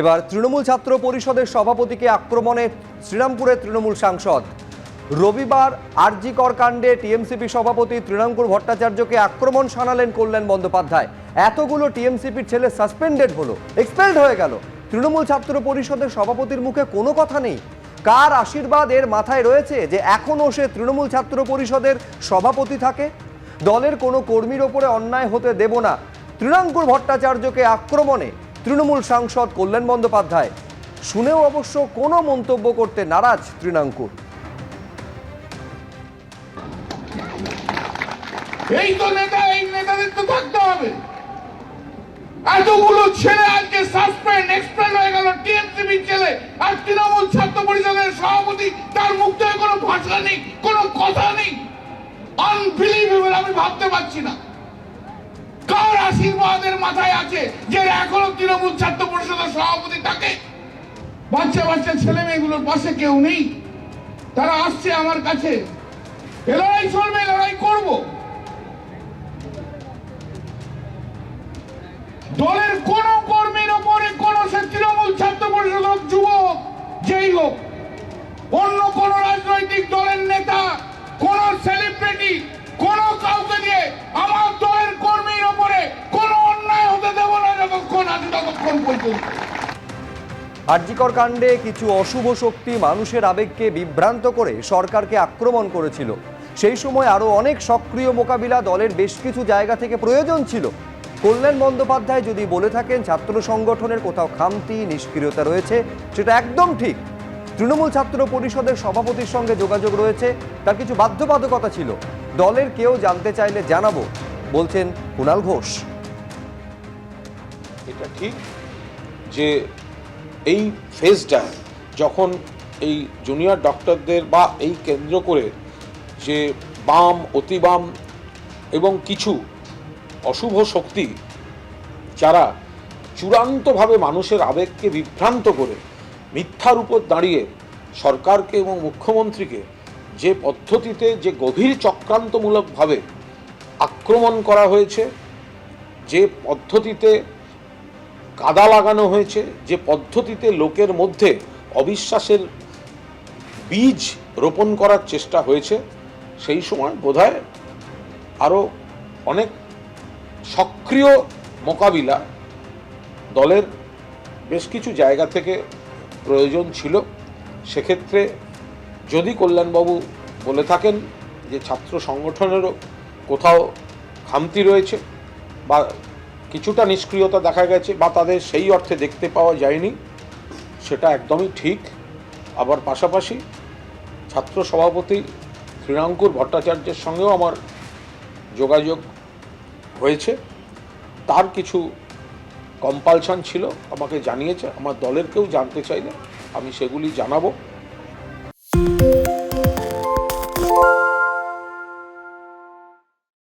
এবার তৃণমূল ছাত্র পরিষদের সভাপতিকে আক্রমণে শ্রীরামপুরের তৃণমূল সাংসদ। রবিবার আরজিকর কাণ্ডে টিএমসিপি সভাপতি তৃণাঙ্কুর ভট্টাচার্যকে আক্রমণ শানালেন কল্যাণ বন্দ্যোপাধ্যায়। এতগুলো টিএমসিপির ছেলে সাসপেন্ডেড হলো, এক্সপেলড হয়ে গেল। তৃণমূল ছাত্র পরিষদের সভাপতির মুখে কোনো কথা নেই। কার আশীর্বাদ এর মাথায় রয়েছে যে এখনও সে তৃণমূল ছাত্র পরিষদের সভাপতি থাকে? দলের কোনো কর্মীর ওপরে অন্যায় হতে দেব না। তৃণাঙ্কুর ভট্টাচার্যকে আক্রমণে তৃণমূল সাংসদ কল্যাণ বন্দ্যোপাধ্যায়। শুনেও অবশ্য কোনো মন্তব্য করতে নারাজ তৃণাঙ্কুর। এই তো নেতা, এই নেতাদের তো থাকতে হবে। এতগুলো ছেলে আজকে সাসপেন্ড এক্সপেন্ড হয়ে গেল টিএমসিবি ছেলে আর তৃণমূল ছাত্র পরিষদের সভাপতি, তার মুখ থেকে কোনো ভাষা নেই, কোনো কথা নেই। আনবিলিভেবল আমি ভাবতে পারছি না। কার আশীর্বাদের মাথায় আছে যে এখনও তৃণমূল ছাত্র পরিষদের সভাপতি থাকে? বাচ্চা বাচ্চা ছেলে মেয়েগুলোর পাশে কেউ নেই। তারা আসছে আমার কাছে। এ লড়াই চলবে, লড়াই করব। দলের পর্যন্ত আরজিকর কাণ্ডে কিছু অশুভ শক্তি মানুষের আবেগকে বিভ্রান্ত করে সরকারকে আক্রমণ করেছিল। সেই সময় আরও অনেক সক্রিয় মোকাবিলা দলের বেশ কিছু জায়গা থেকে প্রয়োজন ছিল। কল্যাণ বন্দ্যোপাধ্যায় যদি বলে থাকেন ছাত্র সংগঠনের কোথাও খামতি নিষ্ক্রিয়তা রয়েছে সেটা একদম ঠিক। তৃণমূল ছাত্র পরিষদের সভাপতির সঙ্গে যোগাযোগ রয়েছে তার কিছু বাধ্যবাধকতা ছিল। দলের কেউ জানতে চাইলে জানাব বলছেন কুণাল ঘোষ। এটা ঠিক। যে এই ফেজটা যখন এই জুনিয়র ডক্টরদের বা এই কেন্দ্র করে যে বাম, অতিবাম এবং কিছু অশুভ শক্তি যারা চূড়ান্তভাবে মানুষের আবেগকে বিভ্রান্ত করে মিথ্যার উপর দাঁড়িয়ে সরকারকে এবং মুখ্যমন্ত্রীকে যে পদ্ধতিতে, যে গভীর চক্রান্তমূলকভাবে আক্রমণ করা হয়েছে, যে পদ্ধতিতে কাদা লাগানো হয়েছে যে পদ্ধতিতে লোকের মধ্যে অবিশ্বাসের বীজ রোপণ করার চেষ্টা হয়েছে, সেই সময় বোধহয় আরও অনেক সক্রিয় মোকাবিলা দলের বেশ কিছু জায়গা থেকে প্রয়োজন ছিল। সেক্ষেত্রে যদি কল্যাণবাবু বলে থাকেন যে ছাত্র সংগঠনেরও কোথাও খামতি রয়েছে বা কিছুটা নিষ্ক্রিয়তা দেখা গেছে বা তাদের সেই অর্থে দেখতে পাওয়া যায়নি, সেটা একদমই ঠিক। আবার পাশাপাশি ছাত্র সভাপতি শ্রীরাঙ্কুর ভট্টাচার্যের সঙ্গেও আমার যোগাযোগ হয়েছে। তার কিছু কম্পালশন ছিল, আমাকে জানিয়েছে, আমার দলের কেউ জানতে চাইলে আমি সেগুলি জানাব।